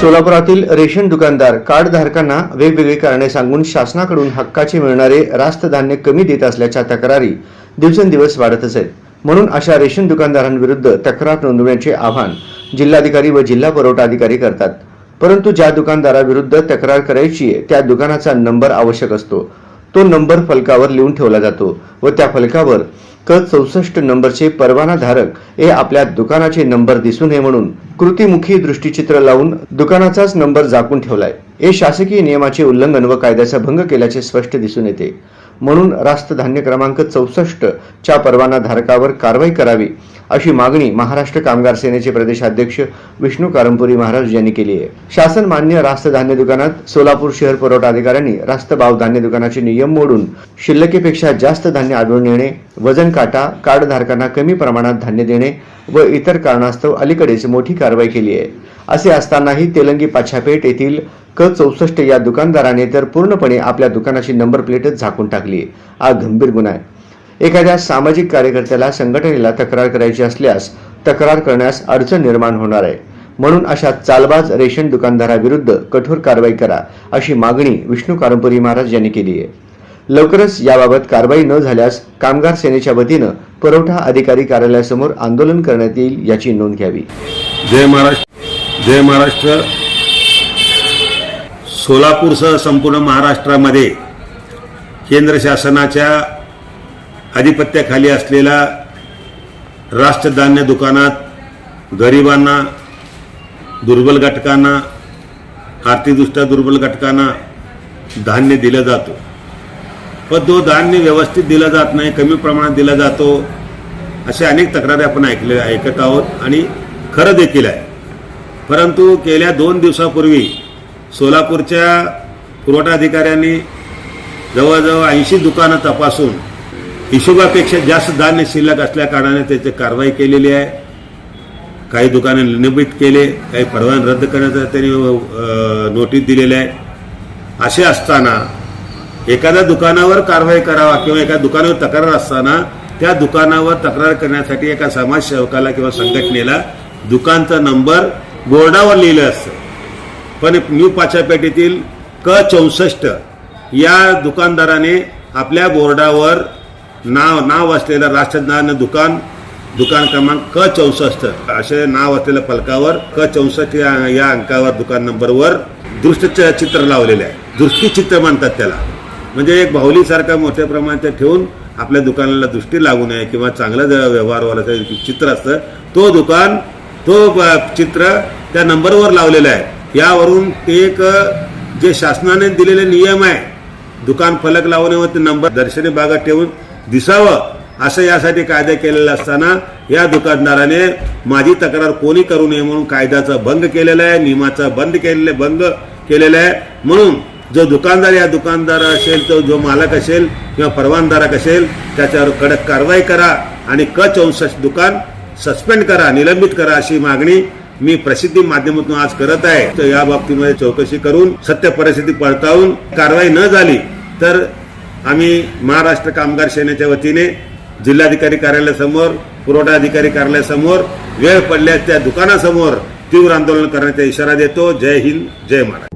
सोलापुरातील ration दुकानदार कार्डधारकांना वेगवेगळी कारणे सांगून शासनाकडून हक्काचे मिळणारे रास्त धान्य कमी देत असल्याच्या तक्रारी दिवसेंदिवस वाढतच आहेत. म्हणून अशा रेशन दुकानदारांविरुद्ध तक्रार नोंदवण्याचे आवाहन जिल्हाधिकारी व जिल्हा पुरवठा अधिकारी करतात. परंतु ज्या दुकानदाराविरुद्ध तक्रार करायची आहे त्या दुकानाचा नंबर आवश्यक असतो. तो नंबर फलकावर लिहून ठेवला जातो व त्या फलकावर क चौसष्ट नंबरचे परवानाधारक हे आपल्या दुकानाचे नंबर दिसू नये म्हणून कृतीमुखी दृष्टीचित्र लावून दुकानाचाच नंबर झाकून ठेवलाय. हे शासकीय नियमाचे उल्लंघन व कायद्याचा भंग केल्याचे स्पष्ट दिसून येते. म्हणून रास्त धान्य क्रमांक चौसष्ट च्या परवाना धारकावर कारवाई करावी. अशी मागणी महाराष्ट्र कामगार सेनेचे प्रदेशाध्यक्ष विष्णू कारंपुरी महाराज यांनी केली आहे. शासन मान्य रास्त धान्य दुकानात सोलापूर शहर पुरवठा अधिकाऱ्यांनी रास्त भाव धान्य दुकानाचे नियम मोडून शिल्लकीपेक्षा जास्त धान्य आढळून येणे वजन काटा कार्डधारकांना कमी प्रमाणात धान्य देणे व इतर कारणास्तव अलीकडेच मोठी कारवाई केली आहे. असे असतानाही तेलंगी पाछापेठ येथील क चौसष्ट या दुकानदाराने तर पूर्णपणे आपल्या दुकानाची नंबर प्लेटच झाकून टाकली हा गंभीर गुन्हा आहे. एखाद्या सामाजिक कार्यकर्त्याला संघटनेला तक्रार करायची असल्यास तक्रार करण्यास अडचण निर्माण होणार आहे. म्हणून अशा चालबाज रेशन दुकानदाराविरुद्ध कठोर कारवाई करा अशी मागणी विष्णू कारंपुरी महाराज यांनी केली आहे. लवकरच याबाबत कारवाई न झाल्यास कामगार सेनेच्या वतीनं पुरवठा अधिकारी कार्यालयासमोर आंदोलन करण्यात येईल याची नोंद घ्यावी. जय महाराष्ट्र जय महाराष्ट्र. सोलापूरसह संपूर्ण महाराष्ट्रामध्ये केंद्र शासनाच्या अधिपत्याखाली असलेल्या राष्ट्रधान्य दुकानात गरिबांना दुर्बल घटकांना आर्थिकदृष्ट्या दुर्बल घटकांना धान्य दिलं जातं. पण तो धान्य व्यवस्थित दिलं जात नाही कमी प्रमाणात दिला जातो असे अनेक तक्रारी आपण ऐकले ऐकत आहोत आणि खरं देखील आहे. परंतु गेल्या दोन दिवसापूर्वी सोलापूरच्या पुरवठा अधिकाऱ्यांनी जवळजवळ ऐंशी दुकानं तपासून हिशोबापेक्षा जास्त धान्य शिल्लक असल्या कारणाने त्याची कारवाई केलेली आहे. काही दुकाने निलंबित केले काही परवान रद्द करण्याचा त्यांनी नोटीस दिलेली आहे. असे असताना एखाद्या दुकानावर कारवाई करावा किंवा एका दुकानावर तक्रार असताना त्या दुकानावर तक्रार करण्यासाठी एका समाजसेवकाला किंवा संघटनेला दुकानचा नंबर बोर्डावर लिहिलं असतं. पण न्यू पाचापेठेतील क चौसष्ट या दुकानदाराने आपल्या बोर्डावर नाव नाव असलेलं राष्ट्रज्ञान दुकान दुकान क्रमांक क चौसष्ट. असे नाव असलेल्या फलकावर क चौसष्ट या या अंकावर दुकान नंबरवर दृष्ट चित्र लावलेले आहे. दृष्टीचित्र म्हणतात त्याला. म्हणजे एक बाहुलीसारखा मोठ्या प्रमाणात ठेवून आपल्या दुकानाला दृष्टी लागू नये किंवा चांगला व्यवहार व्हायला चित्र असतं तो दुकान तो चित्र त्या नंबरवर लावलेलं आहे. यावरून ते एक जे शासनाने दिलेले नियम आहे दुकान फलक लावणे व ते नंबर दर्शनी भागात ठेवून दिसावं. असं यासाठी कायदा केलेला असताना या दुकानदाराने माझी तक्रार कोणी करू नये म्हणून कायद्याचा भंग केलेला आहे नियमाचा बंद केलेला भंग केलेला आहे. म्हणून जो दुकानदार या दुकानदार असेल तो जो मालक असेल किंवा परवानदारक असेल त्याच्यावर कडक कारवाई करा आणि क चौसष्ट दुकान सस्पेंड करा निलंबित करा अशी मागणी मी प्रसिद्धी माध्यमातून आज करत आहे. तर या बाबतीमध्ये चौकशी करून सत्य परिस्थिती पडताळून कारवाई न झाली तर आम्ही महाराष्ट्र कामगार सेनेच्या वतीने जिल्हाधिकारी कार्यालयासमोर पुरवठा अधिकारी कार्यालयासमोर वेळ पडल्यास त्या दुकानासमोर तीव्र आंदोलन करण्याचा इशारा देतो. जय हिंद जय महाराष्ट्र.